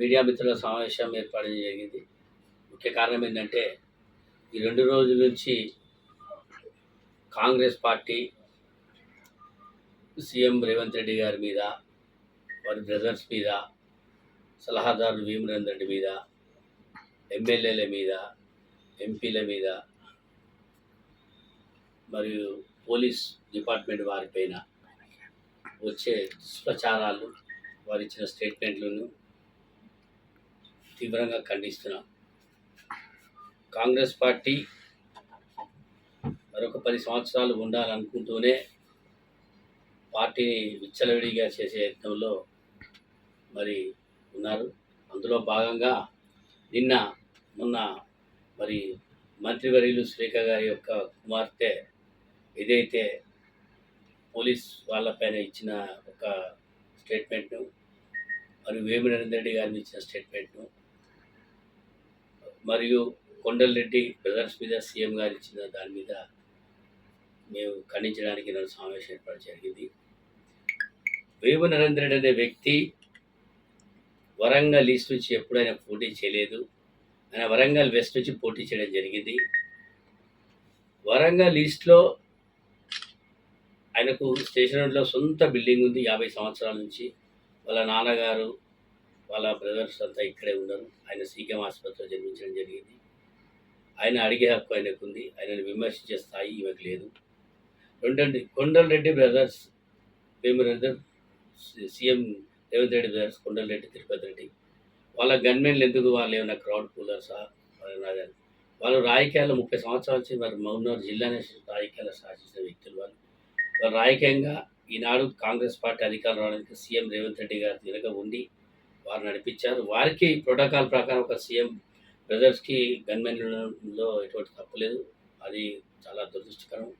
Media మిత్రుల సమావేశం ఏర్పాటు జరిగింది. ముఖ్య కారణం ఏంటంటే ఈ రెండు రోజుల నుంచి కాంగ్రెస్ పార్టీ సీఎం రేవంత్ రెడ్డి గారి మీద వారి బ్రదర్స్ మీద సలహాదారు భీమరేందర్ రెడ్డి మీద ఎమ్మెల్యేల మీద ఎంపీల మీద మరియు పోలీస్ డిపార్ట్మెంట్ వారిపైన వచ్చే దుష్ప్రచారాలు వారు ఇచ్చిన స్టేట్మెంట్లను తీవ్రంగా ఖండిస్తున్నాం. కాంగ్రెస్ పార్టీ మరొక పది సంవత్సరాలు ఉండాలనుకుంటూనే పార్టీని విచ్చలవిడిగా చేసే యత్నంలో మరి ఉన్నారు. అందులో భాగంగా నిన్న మొన్న మరి మంత్రివర్యులు శ్రీక గారి యొక్క కుమార్తె ఏదైతే పోలీస్ వాళ్ళపైన ఇచ్చిన ఒక స్టేట్మెంట్ను మరియు వేమిరేంద్ర రెడ్డి గారిని ఇచ్చిన స్టేట్మెంట్ను మరియు కొండలరెడ్డి బ్రదర్స్ మీద సీఎం గారు ఇచ్చిన దాని మీద మేము ఖండించడానికి నన్ను సమావేశం ఏర్పాటు జరిగింది. వేము నరేంద్ర రెడ్డి అనే వ్యక్తి వరంగల్ ఈస్ట్ నుంచి ఎప్పుడైనా పోటీ చేయలేదు. ఆయన వరంగల్ వెస్ట్ నుంచి పోటీ చేయడం జరిగింది. వరంగల్ ఈస్ట్లో ఆయనకు స్టేషన్ రోడ్లో సొంత బిల్డింగ్ ఉంది యాభై సంవత్సరాల నుంచి. వాళ్ళ నాన్నగారు వాళ్ళ బ్రదర్స్ అంతా ఇక్కడే ఉన్నారు. ఆయన సీకెం ఆసుపత్రిలో జన్మించడం జరిగింది. ఆయన అడిగే హక్కు ఆయనకు ఉంది ఆయనను విమర్శించే స్థాయి ఈమెకు లేదు. రెండండి Kondal Reddy brothers Bheemarender CM Revanth Reddy brothers Kondal Reddy Tirupathi Reddy వాళ్ళ గన్మెన్లు ఎందుకు? వాళ్ళు ఏమైనా క్రౌడ్ కూలర్సా? వాళ్ళ వాళ్ళు రాజకీయాల్లో ముప్పై సంవత్సరాల నుంచి మరి మౌనూరు జిల్లానే రాజకీయాలు శాసించిన వ్యక్తులు వాళ్ళు. వాళ్ళు రాజకీయంగా ఈనాడు కాంగ్రెస్ పార్టీ అధికారం రావడానికి సీఎం రేవంత్ రెడ్డి గారు వెనుక ఉండి వారు నడిపించారు. వారికి ప్రోటోకాల్ ప్రకారం ఒక సీఎం బ్రదర్స్కి గన్మెన్లో ఎటువంటి తప్పులేదు అది చాలా దురదృష్టకరం.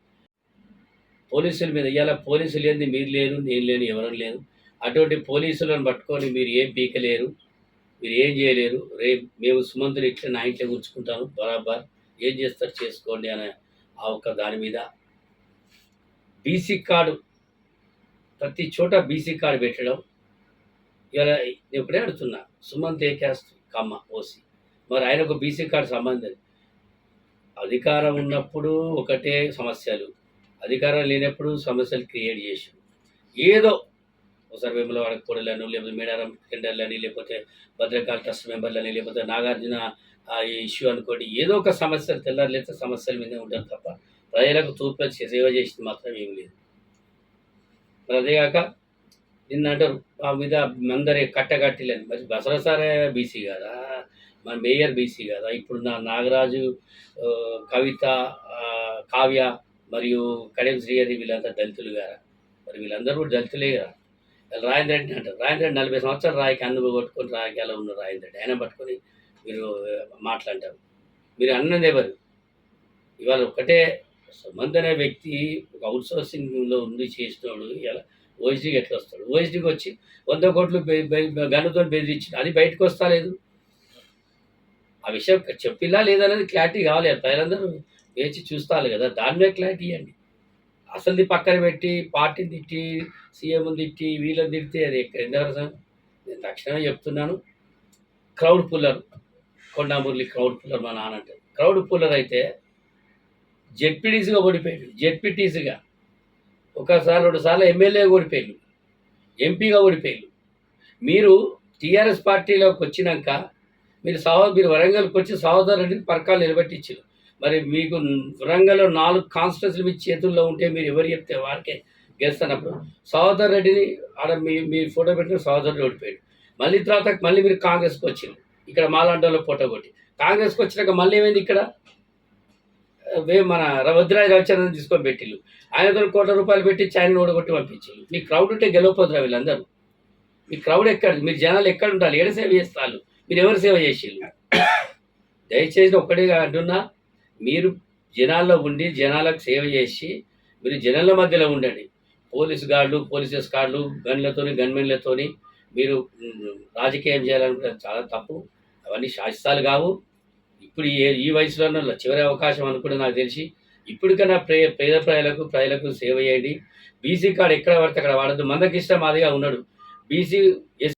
పోలీసుల మీద ఇవాళ పోలీసులు ఏంది? మీరు లేరు నేను లేను ఎవరూ లేరు. అటువంటి పోలీసులను పట్టుకొని మీరు ఏం పీకలేరు మీరు ఏం చేయలేరు. రేపు మేము సుమంతులు ఇట్లా నా ఇంట్లో ఉంచుకుంటాను బరాబర్. ఏం చేస్తారు? చేసుకోండి అనే ఆ ఒక్క దాని మీద. బీసీ కార్డు ప్రతి చోట బీసీ కార్డు పెట్టడం ఇలా నేను ఇప్పుడే అడుగుతున్నా సుమంత్ ఏ క్యాస్ట్ కమ్మ ఓసి. మరి ఆయనకు బీసీ కార్డు సంబంధం. అధికారం ఉన్నప్పుడు ఒకటే సమస్యలు. అధికారం లేనప్పుడు సమస్యలు క్రియేట్ చేసి ఏదో ఒకసారి వేముల వాడక కోడలని లేకపోతే మేడారం టెండర్లని లేకపోతే భద్రకాళ ట్రస్ట్ మెంబర్లని లేకపోతే నాగార్జున ఈ ఇష్యూ అనుకోండి ఏదో ఒక సమస్యలు తెల్లారి లేకపోతే సమస్యల మీదే ఉంటారు తప్ప ప్రజలకు తూర్పు సేవ చేసింది మాత్రం ఏం లేదు. మరి అదేగాక నిన్న అంటారు ఆ మీద అందరి కట్టగట్టిలని మరి బసరసారే బీసీ కదా మన మేయర్ బీసీ కదా. ఇప్పుడు నా నాగరాజు కవిత కావ్య మరియు కడెం శ్రీహరి వీళ్ళంతా దళితులు గారా? మరి వీళ్ళందరూ కూడా దళితులే కదా. వీళ్ళు రాజేంద్ర రెడ్డి అంటారు. రాజేంద్ర రెడ్డి నలభై సంవత్సరాలు రాయికి అనుభవం కొట్టుకొని రాజకీయాల్లో ఉన్న రాజేంద్ర రెడ్డి? ఆయన పట్టుకొని మీరు ఆ, మాట్లాడతారు. మీరు అన్నది ఎవరు? ఇవాళ ఒకటే సుమంత్ అనే వ్యక్తి ఒక అవుట్ సోర్సింగ్లో ఉండి చేసినోడు ఇలా ఓఎస్డీకి ఎట్లా వస్తాడు? ఓఎస్డీకి వచ్చి వంద కోట్లు గన్నుతో బెదిరించింది అది బయటకు వస్తా లేదు? ఆ విషయం చెప్పిలా లేదనేది క్లారిటీ కావాలి. ప్రజలందరూ వేచి చూస్తారు కదా. దాని మీద క్లారిటీ ఇవ్వండి. అసలుది పక్కన పెట్టి పార్టీని తిట్టి సీఎం తిట్టి వీళ్ళని తిడితే అది ఎందుకు ఎంతవరకు నేను తక్షణమే చెప్తున్నాను. Crowd puller. Konda Murali crowd puller మా నాన్న అంటే. క్రౌడ్ పుల్లర్ అయితే జెడ్పీటీసీగా ఓడిపోయాడు. జెడ్పీటీసీగా. ఒకసారి రెండు సార్లు ఎమ్మెల్యే ఓడిపోయాడు. ఎంపీగా ఓడిపోయాడు. మీరు టీఆర్ఎస్ పార్టీలోకి వచ్చినాక మీరు సహో మీరు వరంగల్కి వచ్చి సహోదరుని పరకాలు నిలబెట్టించారు మరి మీకు వరంగల్లో నాలుగు కాన్స్టిట్యూన్సీలు మీ చేతుల్లో ఉంటే మీరు ఎవరు చెప్తే వారికే గెలుస్తున్నప్పుడు సహోదర్ రెడ్డిని ఆడ మీ మీ ఫోటో పెట్టిన సహోదరుడు ఓడిపోయాడు. మళ్ళీ తర్వాత మళ్ళీ మీరు కాంగ్రెస్కి వచ్చింది ఇక్కడ మాలాంటోలో ఫోటో కొట్టి. కాంగ్రెస్కి వచ్చినాక మళ్ళీ ఏమైంది ఇక్కడ? వే మన రవద్రాజ రవిచంద్రన్ తీసుకొని పెట్టిల్లు. ఆయనతో కోట్ల రూపాయలు పెట్టి ఆయన ఓడగొట్టి పంపించారు మీ క్రౌడ్ ఉంటే గెలవపోతురా వీళ్ళందరూ. మీ క్రౌడ్ ఎక్కడ మీరు జనాలు ఎక్కడ ఉండాలి? ఏడ సేవ చేస్తారు? మీరు ఎవరు సేవ చేసేళ్ళు దయచేసి ఒక్కడే అంటున్నా మీరు జనాల్లో ఉండి జనాలకు సేవ చేసి మీరు జనాల మధ్యలో ఉండండి. పోలీస్ గార్డులు పోలీసెస్ గార్డులు గన్లతోని గన్మెన్లతోని మీరు రాజకీయం చేయాలనుకుంటే చాలా తప్పు. అవన్నీ శాస్త్రాలు కావు. ఇప్పుడు ఈ ఈ వయసులోనే చివరి అవకాశం అనుకుని నాకు తెలిసి ఇప్పటికైనా ప్రే పేద ప్రజలకు ప్రజలకు సేవ చేయండి. బీసీ కార్డు ఎక్కడ పడితే అక్కడ వాడద్దు. మందకిష్టం మాదిగా ఉన్నాడు. బీసీ